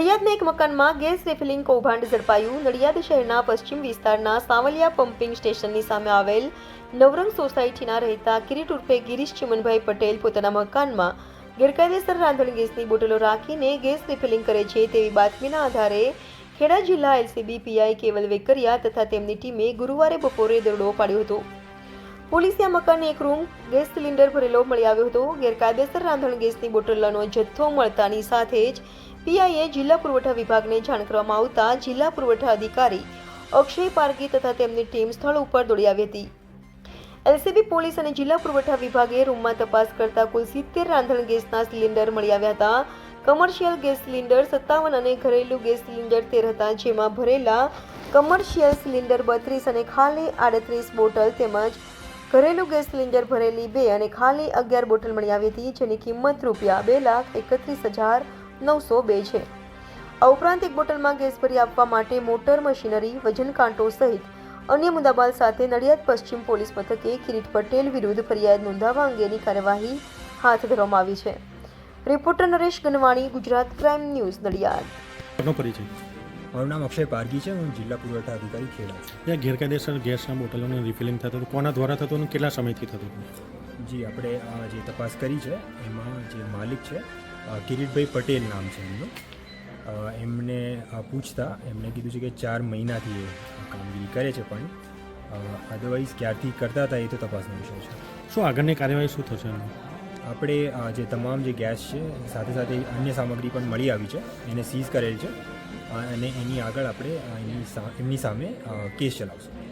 નડિયાદના એક મકાનમાં gas refilling કૌભાંડ ઝડપાયું. નડિયાદ શહેરના પશ્ચિમ વિસ્તારના સાવલિયા પમ્પિંગ સ્ટેશનની સામે આવેલ નવરંગ સોસાયટીના રહેતા કિરીટ ઉર્ફે ગિરીશ ચિમનભાઈ પટેલ પોતાના મકાનમાં ગેરકાયદેસર રાંધણ ગેસની બોટલો રાખીને ગેસ રિફિલિંગ કરે છે તેવી બાતમીના આધારે ખેડા જિલ્લા એલસીબી પીઆઈ કેવલ વેકરિયા તથા તેમની ટીમે ગુરુવારે બપોરે દરોડો પાડ્યો હતો. પોલીસે આ મકાનને એક રૂમ, ગેસ સિલિન્ડર ભરેલો મળી આવ્યો હતો. ગેરકાયદેસર રાંધણ ગેસની બોટલોનો જથ્થો મળતાની સાથે જ પીઆઈએ જિલ્લા પુરવઠા વિભાગને જાણ કરવામાં આવતા જિલ્લા પુરવઠા અધિકારી અક્ષય પારગી તથા તેમની ટીમ સ્થળ ઉપર દોડી આવી હતી. એલસીબી પોલીસ અને જિલ્લા પુરવઠા વિભાગે રૂમમાં તપાસ કરતા કુલ સિત્તેર રાંધણ ગેસના સિલિન્ડર મળી આવ્યા હતા. કમર્શિયલ ગેસ સિલિન્ડર સત્તાવન અને ઘરેલું ગેસ સિલિન્ડર તેર હતા, જેમાં ભરેલા કમર્શિયલ સિલિન્ડર બત્રીસ અને ખાલી આડત્રીસ બોટલ તેમજ ઘરેલું ગેસ સિલિન્ડર ભરેલી બે અને ખાલી અગિયાર બોટલ મળી આવી હતી, જેની કિંમત રૂપિયા બે લાખ એકત્રીસ હજાર નવસો બે છે. આ ઉપરાંત એક બોટલમાં ગેસ ભરી આપવા માટે મોટર મશીનરી વજન કાંટો સહિત અન્ય મુદ્દામાલ સાથે નડિયાદ પશ્ચિમ પોલીસ મથકે કિરીટ પટેલ વિરુદ્ધ ફરિયાદ નોંધાવવા અંગેની કાર્યવાહી હાથ ધરવામાં આવી છે. Reporter Naresh Ganwani Gujarat crime news Nadiad. આપનો પરિચય. મારું નામ અક્ષય પારગી છે હું જિલ્લા પુરવઠા અધિકારી ખેડા છું. ત્યાં ગેરકાયદેસર ગેસના બોટલોનું રિફિલિંગ થતું હતું કોના દ્વારા થતું અને કેટલા સમયથી થતું હતું? જી આપણે આ જે તપાસ કરી છે એમાં જે માલિક છે કિરીટભાઈ પટેલ નામ છે એમનું. એમને પૂછતા એમણે કીધું છે કે ચાર મહિનાથી એ કામગીરી કરે છે પણ અદરવાઇઝ ક્યારથી કરતા હતા એ તો તપાસનો વિષય છે. શું આગળની કાર્યવાહી શું થશે આપણે જે તમામ જે ગેસ છે સાથે સાથે અન્ય સામગ્રી પણ મળી આવી છે એને સીઝ કરેલ છે અને એની આગળ આપણે એની સા- એમની સામે કેસ ચલાવશું.